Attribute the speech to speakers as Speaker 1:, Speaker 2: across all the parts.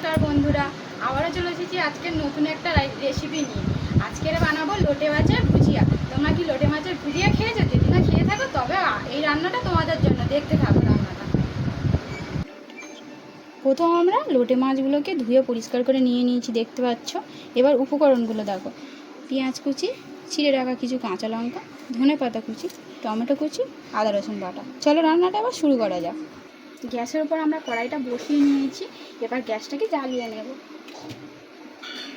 Speaker 1: নমস্কার বন্ধুরা, আবারও চলে এসেছি আজকের নতুন একটা রেসিপি নিয়ে। আজকের বানাবো লোটে মাছের ভুজিয়া। তোমরা কি লোটে মাছের ভুজিয়া খেয়েছো? যদি না খেয়ে থাকো, তবে এই রান্নাটা তোমাদের জন্য। দেখতে থাকো রান্নাটা। প্রথম আমরা লোটে মাছগুলোকে ধুয়ে পরিষ্কার করে নিয়ে নিয়েছি, দেখতে পাচ্ছ? এবার উপকরণগুলো দেখো। পেঁয়াজ কুচি, ছিঁড়ে রাখা কিছু কাঁচা লঙ্কা ধনে পাতা কুচি, টমেটো কুচি, আদা রসুন বাটা। চলো রান্নাটা আবার শুরু করা যাক। গ্যাসের উপর আমরা কড়াইটা বসিয়ে নিয়েছি। এবার গ্যাসটাকে জ্বালিয়ে নেব।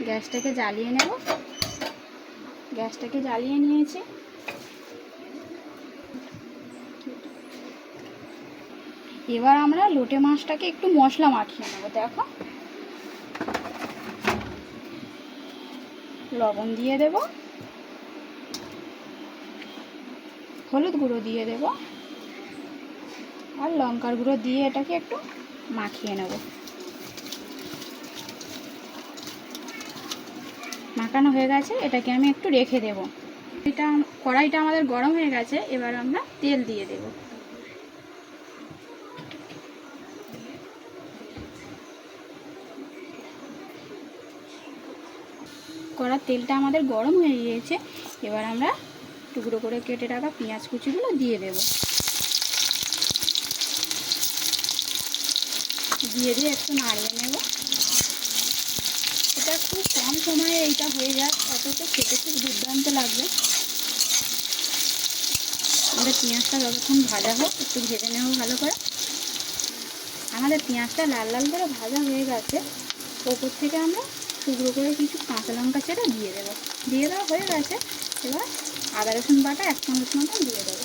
Speaker 1: গ্যাসটাকে জ্বালিয়ে নেব। গ্যাসটাকে জ্বালিয়ে নিয়েছি। এবার আমরা লোটে মাছটাকে একটু মশলা মাখিয়ে নেব, দেখো। লবণ দিয়ে দেব। হলুদ গুঁড়ো দিয়ে দেব। আর লঙ্কার গুঁড়ো দিয়ে এটাকে একটু মাখিয়ে নেব। মাখানো হয়ে গেছে, এটাকে আমি একটু রেখে দেব। এটা কড়াইটা আমাদের গরম হয়ে গেছে, এবার আমরা তেল দিয়ে দেব। কড়ার তেলটা আমাদের গরম হয়ে গিয়েছে, এবার আমরা টুকরো করে কেটে রাখা পেঁয়াজ কুচিগুলো দিয়ে দেব। দিয়ে দিয়ে একটু নাড়িয়ে নেব। এটা খুব কম সময়ে এইটা হয়ে যায় অথচ খেতে খুব দুর্দান্ত লাগবে। আমাদের পেঁয়াজটা যতক্ষণ ভাজা হোক, একটু ভেজে নেব ভালো করে। আমাদের পেঁয়াজটা লাল লাল করে ভাজা হয়ে গেছে। ওপর থেকে আমরা টুকরো করে কিছু কাঁচা লঙ্কা চেটা দিয়ে দেবো। দিয়ে দেওয়া হয়ে গেছে। এবার আদা রসুন বাটা এক চামচ মতন দিয়ে দেবো।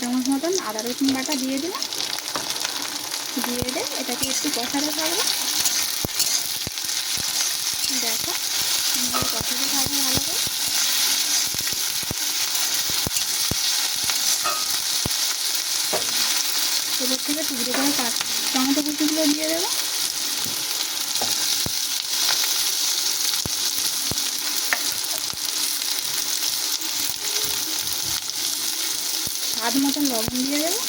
Speaker 1: চামচ মতন আদা রসুন বাটা দিয়ে দিলাম। দিয়ে দে, এটাকে একটু কষাতে থাকব। দেখো কষাতে থাকব ভালো করে। এবার থেকে টুকরো করে কাট টমেটো কুচিগুলো দিয়ে দেবো। স্বাদ মতন লবণ দিয়ে দেবো।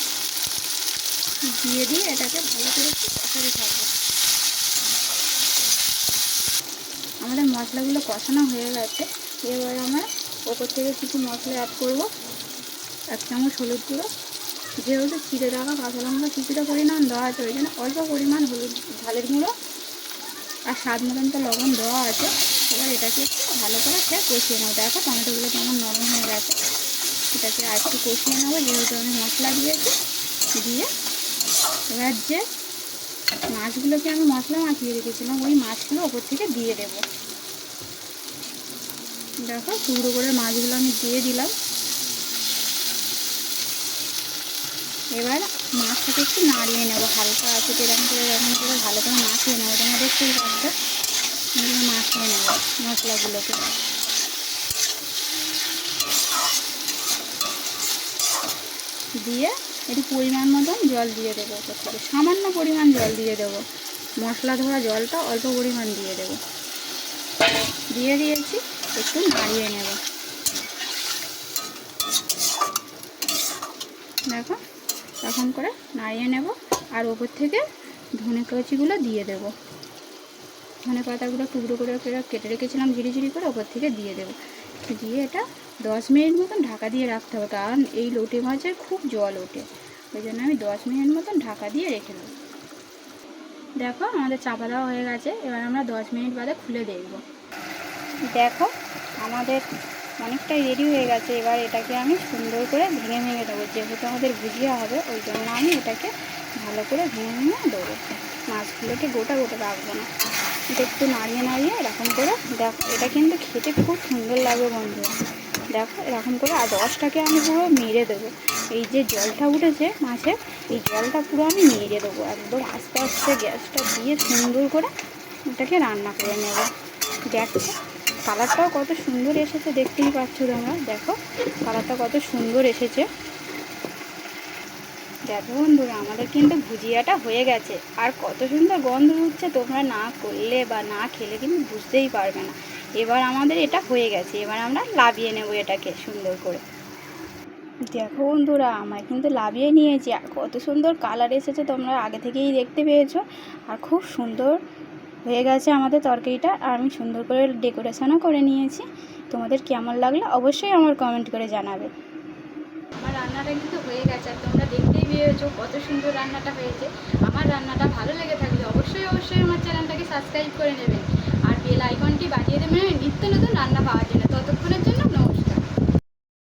Speaker 1: দিয়ে দিয়ে এটাকে ভালো করে একটু কষাতে থাকব। আমাদের মশলাগুলো কষানো হয়ে গেছে। এবার আমরা ওপর থেকে কিছু মশলা অ্যাড করব। এক চামচ হলুদ গুঁড়ো। যেহেতু চিড়ে রাখা কাঁচা লঙ্কা কিছুটা পরিমাণ দেওয়া আছে, ওই জন্য অল্প পরিমাণ হলুদ, ঝালের গুঁড়ো আর স্বাদ মতন তো লবণ দেওয়া আছে। এবার এটাকে একটু ভালো করে সে কষিয়ে নেব। দেখো টমেটোগুলো কেমন নরম হয়ে গেছে। এটাকে আর একটু কষিয়ে নেব। যেহেতু আমি মশলা দিয়েছি, দিয়ে এবার যে মাছগুলোকে আমি মশলা মাখিয়ে রেখেছিলাম, ওই মাছগুলো ওপর থেকে দিয়ে দেবো। দেখো টুকরো করে মাছগুলো আমি দিয়ে দিলাম। এবার মাছটাকে একটু নাড়িয়ে নেব, হালকা আছে এরকম করে এরকম করে ভালো করে মাখিয়ে নেব। তোমরা দেখতেই পাচ্ছ মাখিয়ে নেব মশলাগুলোকে। দিয়ে একটু পরিমাণ মতন জল দিয়ে দেবো ওপর থেকে। সামান্য পরিমাণ জল দিয়ে দেবো। মশলা ধরা জলটা অল্প পরিমাণ দিয়ে দেবো। দিয়ে দিয়েছি, একটু নাড়িয়ে নেব। দেখো তখন করে নাড়িয়ে নেব আর ওপর থেকে ধনে কচিগুলো দিয়ে দেব। ধনে পাতাগুলো টুকরো করে কেটে রেখেছিলাম ঝিরি ঝিরি করে ওপর থেকে দিয়ে দেবো। দিয়ে এটা দশ মিনিট মতন ঢাকা দিয়ে রাখতে হবে, কারণ এই লোটে মাছের খুব জল ওঠে। ওই জন্য আমি দশ মিনিট মতন ঢাকা দিয়ে রেখে দেবো। দেখো আমাদের চাপা দেওয়া হয়ে গেছে, এবার আমরা দশ মিনিট বাদে খুলে দেখব। দেখো আমাদের অনেকটাই রেডি হয়ে গেছে, এবার এটাকে আমি সুন্দর করে ভেঙে ভেঙে দেবো। যেহেতু আমাদের ভুজিয়া হবে, ওই জন্য আমি এটাকে ভালো করে ভেঙে ভেঙে দেবো। মাছগুলোকে গোটা গোটা রাখব না। এটা একটু নাড়িয়ে নাড়িয়ে এরকম করে দেখো, এটা কিন্তু খেতে খুব সুন্দর লাগবে বন্ধুরা। দেখো, এরকম করে আর রসটাকে আমি পুরো মেরে দেবো। এই যে জলটা উঠেছে মাছের এই জলটা পুরো আমি মেরে দেবো একদম আস্তে আস্তে গ্যাসটা দিয়ে সুন্দর করে ওটাকে রান্না করে নেব। দেখো, কালারটাও কত সুন্দর এসেছে, দেখতেই পাচ্ছ তোমরা। দেখো, কালারটা কত সুন্দর এসেছে। দেখো বন্ধুরা, আমাদের কিন্তু ভুজিয়াটা হয়ে গেছে। আর কত সুন্দর গন্ধ উঠছে, তোমরা না করলে বা না খেলে কিন্তু বুঝতেই পারবে না। এবার আমাদের এটা হয়ে গেছে, এবার আমরা লাভিয়ে নেব এটাকে সুন্দর করে। দেখো বন্ধুরা আমায় কিন্তু লাভিয়ে নিয়েছি কত সুন্দর কালার এসেছে তোমরা আগে থেকেই দেখতে পেয়েছ, আর খুব সুন্দর হয়ে গেছে আমাদের তরকারিটা, আর আমি সুন্দর করে ডেকোরেশনও করে নিয়েছি। তোমাদের কেমন লাগল অবশ্যই আমার কমেন্ট করে জানাবে। আমার রান্নাটা কিন্তু হয়ে গেছে, আর তোমরা দেখতেই পেয়েছ কত সুন্দর রান্নাটা হয়েছে। আমার রান্নাটা ভালো লেগে থাকলে অবশ্যই অবশ্যই আমার চ্যানেলটাকে সাবস্ক্রাইব করে আর বেল আইকনটি বাজিয়ে দেবেন নিত্য নতুন রান্না পাওয়ার জন্য। ততক্ষণের জন্য